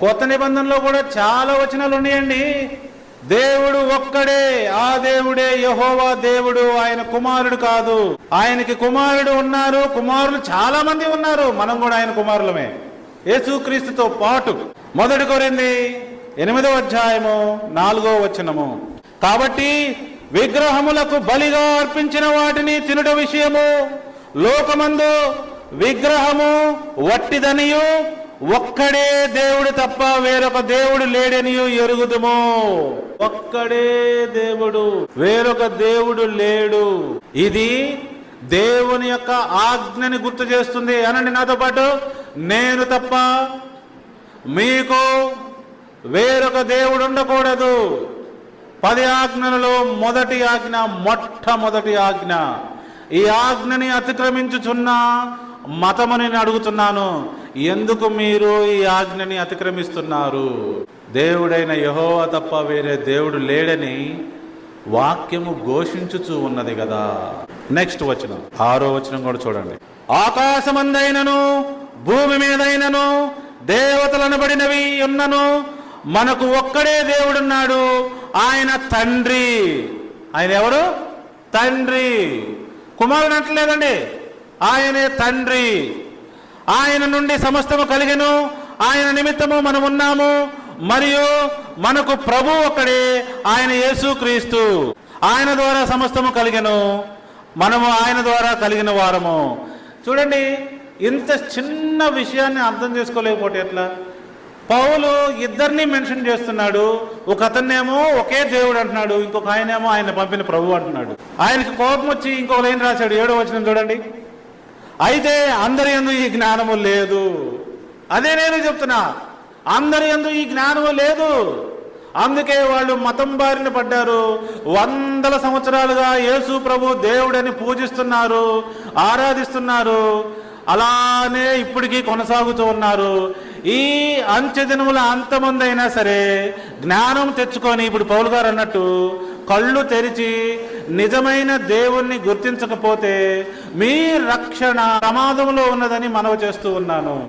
కొత్త నిబంధనలో కూడా చాలా వచనాలు ఉన్నాయండి. దేవుడు ఒక్కడే ఆ దేవుడే యహోవా దేవుడు ఆయన కుమారుడు కాదు. ఆయనకి కుమారుడు ఉన్నారు కుమారులు చాలా మంది ఉన్నారు మనం కూడా ఆయన కుమారులమే. యేసుక్రీస్తుతో పాటు మొదటి కోరింది ఎనిమిదో అధ్యాయము నాలుగో వచనము. కాబట్టి విగ్రహములకు బలిగా అర్పించిన వాటిని తినుట విషయము లోకమందు విగ్రహము వట్టిదనియు ఒక్కడే దేవుడు తప్ప వేరొక దేవుడు లేడని ఎరుగుదము. ఒక్కడే దేవుడు వేరొక దేవుడు లేడు. ఇది దేవుని యొక్క ఆజ్ఞని గుర్తు చేస్తుంది. అనండి నాతో పాటు నేను తప్ప మీకు వేరొక దేవుడు ఉండకూడదు. పది ఆజ్ఞలలో మొదటి ఆజ్ఞ మొట్టమొదటి ఆజ్ఞ. ఈ ఆజ్ఞని అతిక్రమించుచున్న మతమని నేను అడుగుతున్నాను. ఎందుకు మీరు ఈ ఆజ్ఞని అతిక్రమిస్తున్నారు? దేవుడైన యహోవ తప్ప వేరే దేవుడు లేడని వాక్యము ఘోషించుచూ ఉన్నది కదా. నెక్స్ట్ వచనం. ఆరో వచనం కూడా చూడండి. ఆకాశమందైనను భూమి మీదైనను దేవతలనబడినవి ఉన్నను మనకు ఒక్కడే దేవుడున్నాడు ఆయన తండ్రి. ఆయన ఎవరు? తండ్రి. కుమారుడు అంటలేదండి. ఆయనే తండ్రి. ఆయన నుండి సమస్తము కలిగెను. ఆయన నిమిత్తము మనం ఉన్నాము. మరియు మనకు ప్రభు ఒక్కడే ఆయన యేసు క్రీస్తు. ఆయన ద్వారా సమస్తము కలిగెను. మనము ఆయన ద్వారా కలిగిన వారము. చూడండి ఇంత చిన్న విషయాన్ని అర్థం చేసుకోలేకపోతే ఎట్లా? పౌలు ఇద్దరిని మెన్షన్ చేస్తున్నాడు. ఒక అతన్నేమో ఒకే దేవుడు అంటున్నాడు. ఇంకొక ఆయనేమో ఆయన పంపిన ప్రభు అంటున్నాడు. ఆయనకి కోపం వచ్చి ఇంకొక లైన్ రాశాడు. ఏడో వచ్చిన చూడండి. అయితే అందరి ఎందు ఈ జ్ఞానము లేదు. అదే నేను చెప్తున్నా అందరి ఎందు ఈ జ్ఞానము లేదు. అందుకే వాళ్ళు మతం బారిన పడ్డారు. వందల సంవత్సరాలుగా యేసు ప్రభు దేవుడని పూజిస్తున్నారు ఆరాధిస్తున్నారు. అలానే ఇప్పటికీ కొనసాగుతూ ఉన్నారు. ఈ అంచె దినముల అంతమందైనా సరే జ్ఞానం తెచ్చుకొని ఇప్పుడు పౌలు గారు అన్నట్టు కళ్ళు తెరిచి నిజమైన దేవుణ్ణి గుర్తించకపోతే మీ రక్షణ ప్రమాదంలో ఉన్నదని మనవి చేస్తూ ఉన్నాను.